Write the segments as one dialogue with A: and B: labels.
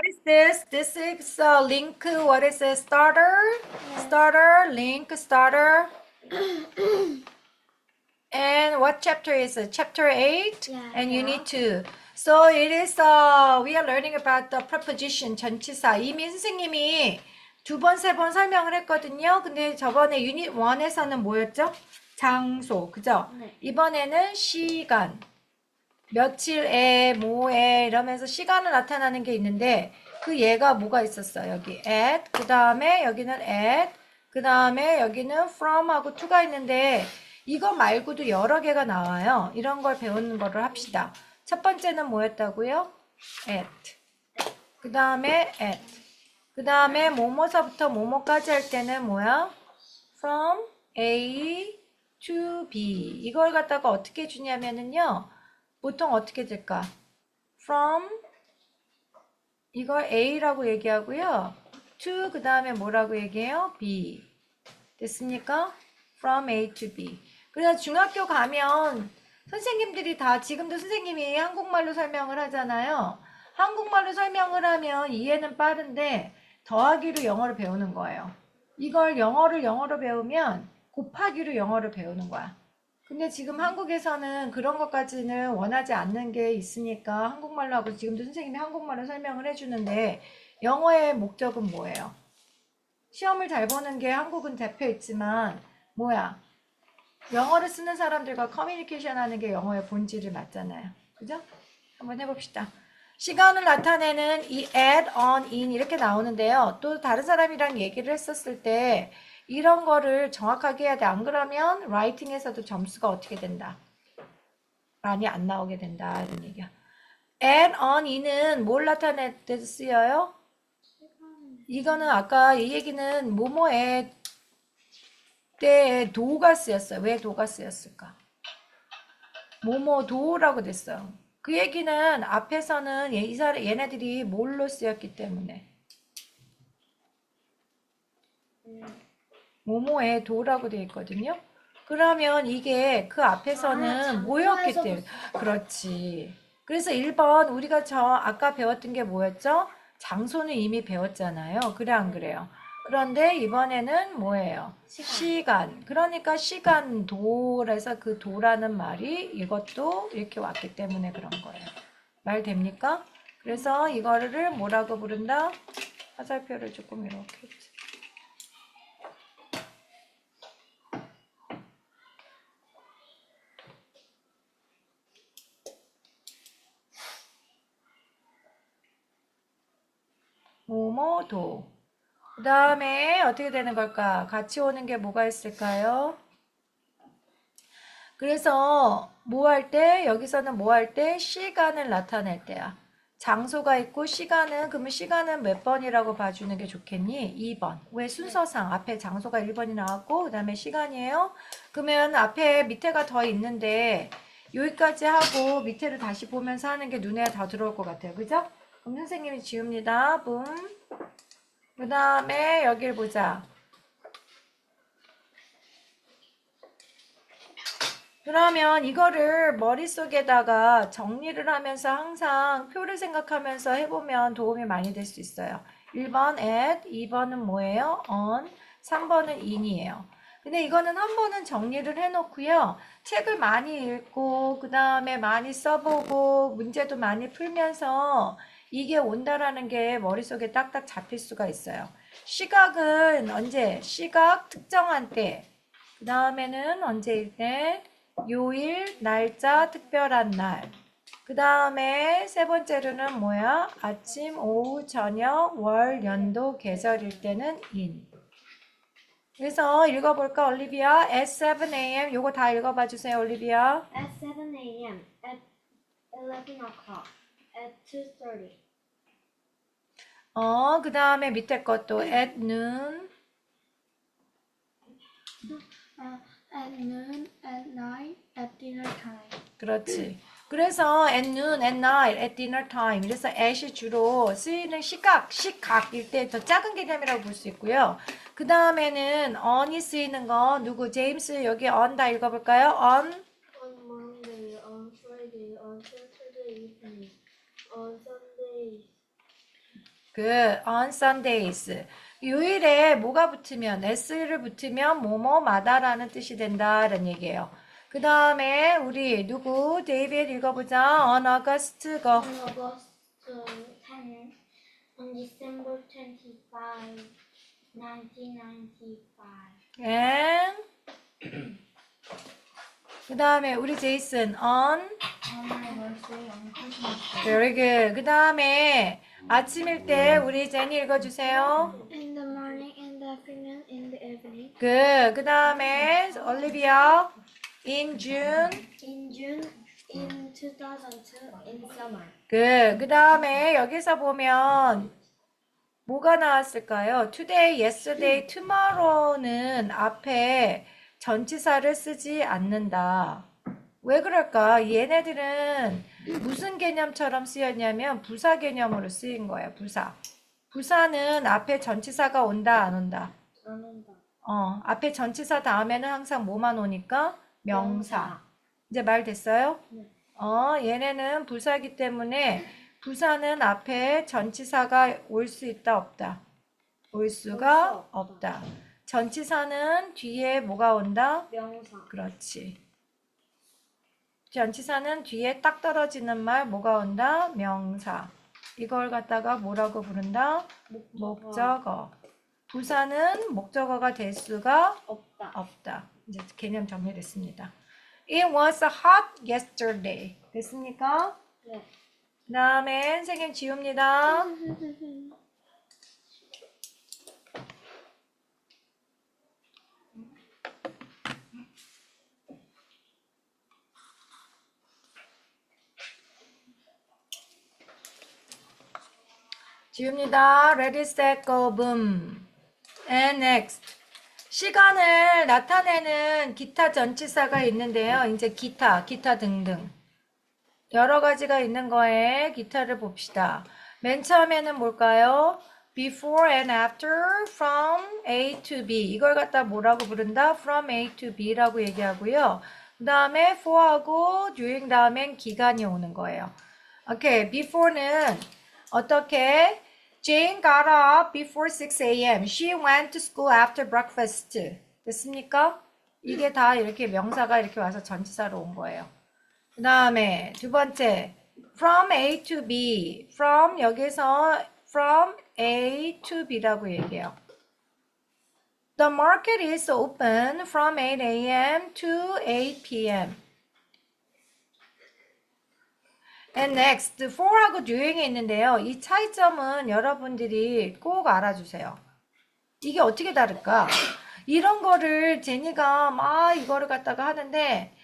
A: What is this? This is a link. What is it? Starter? Starter, link, starter. and what chapter is it? Chapter 8?
B: Yeah.
A: And you
B: Yeah.
A: need to. So it is, uh, we are learning about the preposition, 전치사. 이미 선생님이 두 번, 세 번 설명을 했거든요. 근데 저번에 유닛 1에서는 뭐였죠? 장소, 그죠?
B: 네.
A: 이번에는 시간. 며칠에, 뭐에 이러면서 시간을 나타나는 게 있는데 그 얘가 뭐가 있었어? 여기 at, 그 다음에 여기는 at, 그 다음에 여기는 from하고 to가 있는데 이거 말고도 여러 개가 나와요. 이런 걸 배우는 거를 합시다. 첫 번째는 뭐였다고요? at. 그 다음에 at. 그 다음에 뭐뭐서부터 뭐뭐까지 할 때는 뭐야? from A to B. 이걸 갖다가 어떻게 주냐면은요. 보통 어떻게 될까? from 이걸 A라고 얘기하고요. to 그 다음에 뭐라고 얘기해요? B. 됐습니까? from A to B. 그래서 중학교 가면 선생님들이 다 지금도 선생님이 한국말로 설명을 하잖아요. 한국말로 설명을 하면 이해는 빠른데 더하기로 영어를 배우는 거예요. 이걸 영어를 영어로 배우면 곱하기로 영어를 배우는 거야. 근데 지금 한국에서는 그런 것까지는 원하지 않는 게 있으니까 한국말로 하고 지금도 선생님이 한국말로 설명을 해주는데 영어의 목적은 뭐예요? 시험을 잘 보는 게 한국은 대표 있지만 뭐야? 영어를 쓰는 사람들과 커뮤니케이션 하는 게 영어의 본질을 맞잖아요. 그죠? 한번 해봅시다. 시간을 나타내는 이 add, on, in 이렇게 나오는데요. 또 다른 사람이랑 얘기를 했었을 때 이런 거를 정확하게 해야 돼. 안 그러면 라이팅에서도 점수가 어떻게 된다? 많이 안 나오게 된다. 이런 얘기야. add, on, in은 뭘 나타낼 때 쓰여요? 이거는 아까 이 얘기는 뭐뭐에 때에 도가 쓰였어요. 왜 도가 쓰였을까? 뭐뭐 도라고 됐어요. 그 얘기는 앞에서는 얘네들이 뭘로 쓰였기 때문에 뭐뭐에 도라고 되어 있거든요. 그러면 이게 그 앞에서는
B: 아,
A: 뭐였기
B: 장소에서도
A: 때문에 그렇지. 그래서 1번 우리가 저 아까 배웠던 게 뭐였죠? 장소는 이미 배웠잖아요. 그래 안 그래요? 그런데 이번에는 뭐예요?
B: 시간.
A: 시간. 그러니까 시간 도라서 그 도라는 말이 이것도 이렇게 왔기 때문에 그런 거예요. 말 됩니까? 그래서 이거를 뭐라고 부른다? 화살표를 조금 이렇게 모모도. 그 다음에 어떻게 되는 걸까? 같이 오는 게 뭐가 있을까요? 그래서 뭐 할 때, 여기서는 뭐 할 때? 시간을 나타낼 때야. 장소가 있고 시간은, 그러면 시간은 몇 번이라고 봐주는 게 좋겠니? 2번. 왜 순서상 앞에 장소가 1번이 나왔고, 그 다음에 시간이에요? 그러면 앞에 밑에가 더 있는데, 여기까지 하고 밑에를 다시 보면서 하는 게 눈에 더 들어올 것 같아요. 그죠? 그럼 선생님이 지웁니다. 붐. 그 다음에 여길 보자. 그러면 이거를 머릿속에다가 정리를 하면서 항상 표를 생각하면서 해보면 도움이 많이 될 수 있어요. 1번 at, 2번은 뭐예요? on, 3번은 in이에요. 근데 이거는 한 번은 정리를 해놓고요. 책을 많이 읽고, 그 다음에 많이 써보고, 문제도 많이 풀면서 이게 온다라는 게 머릿속에 딱딱 잡힐 수가 있어요. 시각은 언제? 시각 특정한 때. 그 다음에는 언제일 때? 요일, 날짜, 특별한 날. 그 다음에 세 번째로는 뭐야? 아침, 오후, 저녁, 월, 연도, 계절일 때는 인. 그래서 읽어볼까, 올리비아? At 7 a.m. 요거 다 읽어봐 주세요, 올리비아.
B: At 7 a.m. At 11 o'clock. At 2.30.
A: 어, 그 다음에 밑에 것도 at noon.
C: Uh, at noon, at night, at dinner time.
A: 그렇지. 그래서 at noon, at night, at dinner time. 그래서 at이 주로 쓰이는 시각, 시각일 때 더 작은 개념이라고 볼 수 있고요. 그 다음에는 on이 쓰이는 거 누구? 제임스 여기 on 다 읽어볼까요? on,
B: On Monday, on Friday, on Saturday evening, on Sunday
A: 그 on Sundays. 요일에 뭐가 붙으면 s를 붙으면 뭐뭐마다라는 뜻이 된다라는 얘기예요. 그 다음에 우리 누구 데이비드 읽어보자. on August go.
B: On August 10, on December 25, 1995.
A: and 그 다음에 우리 제이슨 on very good. 그 다음에 아침일 때 우리 제니 읽어주세요.
C: In the morning, in the afternoon, in the evening.
A: good. 그 다음에 올리비아 in June.
B: In June, in 2002, in summer.
A: 그, 그 다음에 여기서 보면 뭐가 나왔을까요? today, yesterday, tomorrow는 앞에 전치사를 쓰지 않는다. 왜 그럴까? 얘네들은 무슨 개념처럼 쓰였냐면 부사 개념으로 쓰인 거예요. 부사. 부사는 앞에 전치사가 온다, 안 온다?
B: 안 온다.
A: 어, 앞에 전치사 다음에는 항상 뭐만 오니까? 명사. 이제 말 됐어요?
B: 네.
A: 어, 얘네는 부사기 때문에 부사는 앞에 전치사가 올 수 있다, 없다? 올 수가
B: 수 없다.
A: 없다. 전치사는 뒤에 뭐가 온다?
B: 명사.
A: 그렇지. 전치사는 뒤에 딱 떨어지는 말 뭐가 온다? 명사. 이걸 갖다가 뭐라고 부른다? 목적어. 부사는 목적어가 될 수가
B: 없다.
A: 없다. 이제 개념 정리됐습니다. It was hot yesterday. 됐습니까?
B: 네.
A: 그 다음에 선생님 지웁니다. 지웁니다. Ready, set, go, boom. And next. 시간을 나타내는 기타 전치사가 있는데요. 이제 기타, 기타 등등. 여러 가지가 있는 거에 기타를 봅시다. 맨 처음에는 뭘까요? Before and after, from A to B. 이걸 갖다 뭐라고 부른다? From A to B라고 얘기하고요. 그 다음에 for하고 during 다음엔 기간이 오는 거예요. 오케이, before는 어떻게? Jane got up before 6 a.m. She went to school after breakfast. 됐습니까? 이게 다 이렇게 명사가 이렇게 와서 전치사로 온 거예요. 그 다음에 두 번째, from A to B. from 여기서 from A to B라고 얘기해요. The market is open from 8 a.m. to 8 p.m. And next, for하고 doing이 있는데요. 이 차이점은 여러분들이 꼭 알아주세요. 이게 어떻게 다를까? 이런 거를 제니가 막 이거를 갖다가 하는데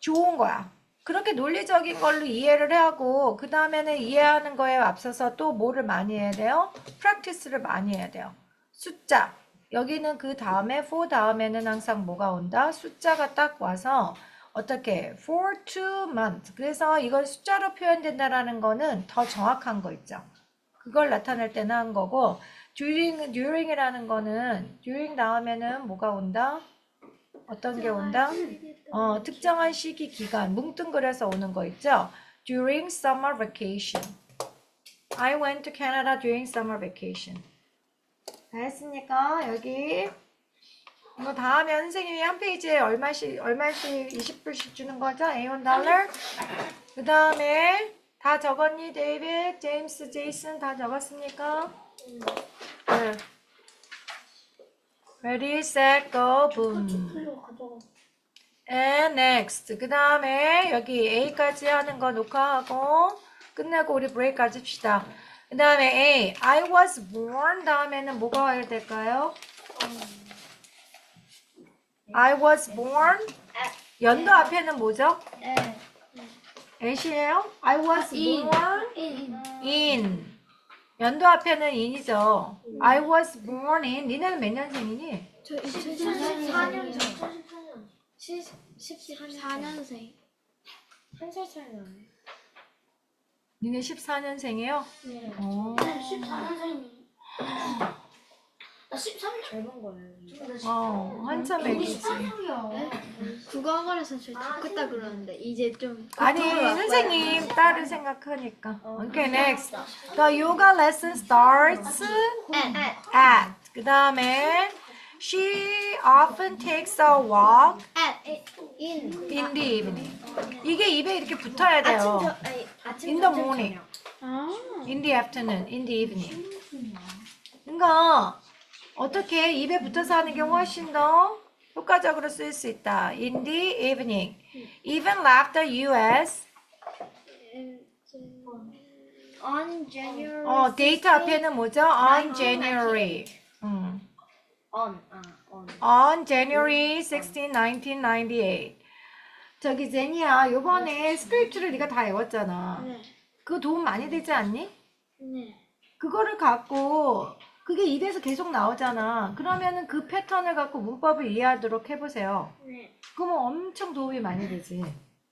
A: 좋은 거야. 그렇게 논리적인 걸로 이해를 하고 그 다음에는 이해하는 거에 앞서서 또 뭐를 많이 해야 돼요? 프랙티스를 많이 해야 돼요. 숫자. 여기는 그 다음에 for 다음에는 항상 뭐가 온다? 숫자가 딱 와서 어떻게 for two months. 그래서 이걸 숫자로 표현된다라는 거는 더 정확한 거 있죠. 그걸 나타낼 때는 한 거고 during during이라는 거는 during 다음에는 뭐가 온다? 어떤 게 온다? 어, 특정한 시기 기간 뭉뚱그려서 오는 거 있죠? During summer vacation. I went to Canada during summer vacation. 다 했습니까? 여기 이거 다 하면 선생님이 한 페이지에 얼마씩 얼마씩 20불씩 주는 거죠? A1 달러. 그 다음에 다 적었니? 데이빗, 제임스, 제이슨 다 적었습니까? 네. Ready, set, go, boom. And next. 그 다음에 여기 A까지 하는 거 녹화하고 끝내고 우리 브레이크까지 합시다. 그 다음에 A. I was born 다음에는 뭐가 와야 될까요? I was born. 연도 앞에는 뭐죠?
C: 네.
A: A시에요? I was born In. 연도 앞에는 in이죠. I was born in. 니네는 몇 년생이니?
C: 저
B: 14년
C: 2014년.
B: 14년.
C: 14년생.
B: 한 살 차이 나네.
A: 니네 14년생이에요?
B: 네.
A: 오.
C: 14년생이.
B: 나 13년 젊은 거예요.
A: 어, 한참 애기지.
C: 국어학원에서 저희
B: 아,
C: 바꿨다 그러는데 이제 좀
A: 아니, 선생님 딸을 생각하니까. Okay, next. The yoga lesson starts at. 그 다음에 she often takes a walk
B: at in
A: in the evening. 이게 입에 이렇게 붙어야
B: 아침
A: 돼요.
B: 저 아니 아침
A: In the
B: 점심,
A: morning.
B: 저녁.
C: 아
A: In the afternoon, in the evening. 그러니까 어떻게 입에 붙어서 하는 게 훨씬 더 효과적으로 쓸수 있다. In the evening. Even left the U.S.
B: on January
A: 어, 데이터 앞에는 뭐죠? On January. 음.
B: on 아 on
A: On January 16, 1998. 저기 제니야, 요번에 스크립트를 네가 다 외웠잖아.
C: 네.
A: 그거 도움 많이 되지 않니?
C: 네.
A: 그거를 갖고 그게 입에서 계속 나오잖아. 그러면은 그 패턴을 갖고 문법을 이해하도록 해보세요.
C: 네.
A: 그러면 엄청 도움이 많이 되지.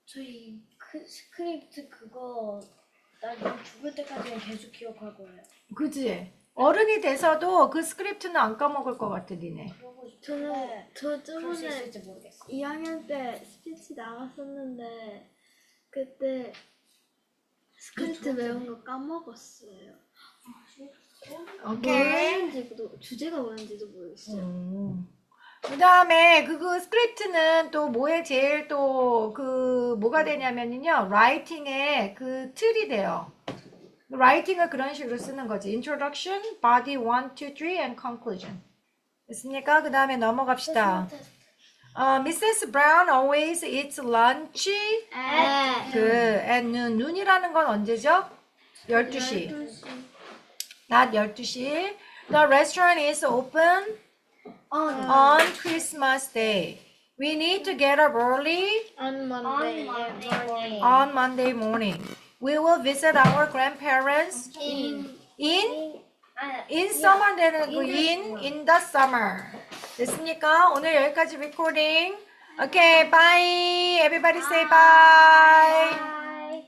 B: 저희 그 스크립트 그거 나중에 죽을 때까지는 계속 기억할 거예요.
A: 그지? 어른이 돼서도 그 스크립트는 안 까먹을 것 같아, 니네.
B: 그러고 싶은데
C: 저는 저
B: 그럴 수
C: 저번에
B: 있을지 모르겠어.
C: 2학년 때 스피치 나갔었는데 그때 스크립트 외운 거 까먹었어요.
A: 오케이.
C: 뭐였는지도 주제가 뭐였는지도 모르겠어요.
A: 음. 그 다음에 그 스크립트는 또 뭐에 제일 또 그 뭐가 되냐면요. 라이팅의 그 틀이 돼요. 라이팅을 그런 식으로 쓰는 거지. Introduction, Body 1, 2, 3, and Conclusion. 됐습니까? 그 다음에 넘어갑시다. 어, Mrs. Brown always eats lunch
C: 에.
A: 그 at noon. 눈이라는 건 언제죠? 12시. 낮 12시. The restaurant is open
B: on
A: on Christmas Day. We need to get up early
C: On
B: on
C: Monday.
B: Monday morning.
A: on Monday morning. We will visit our grandparents
B: in
A: in
B: 아,
A: in summer 되는 그 in in the summer. 됐습니까? 오늘 여기까지 recording. Okay, bye. Everybody say bye.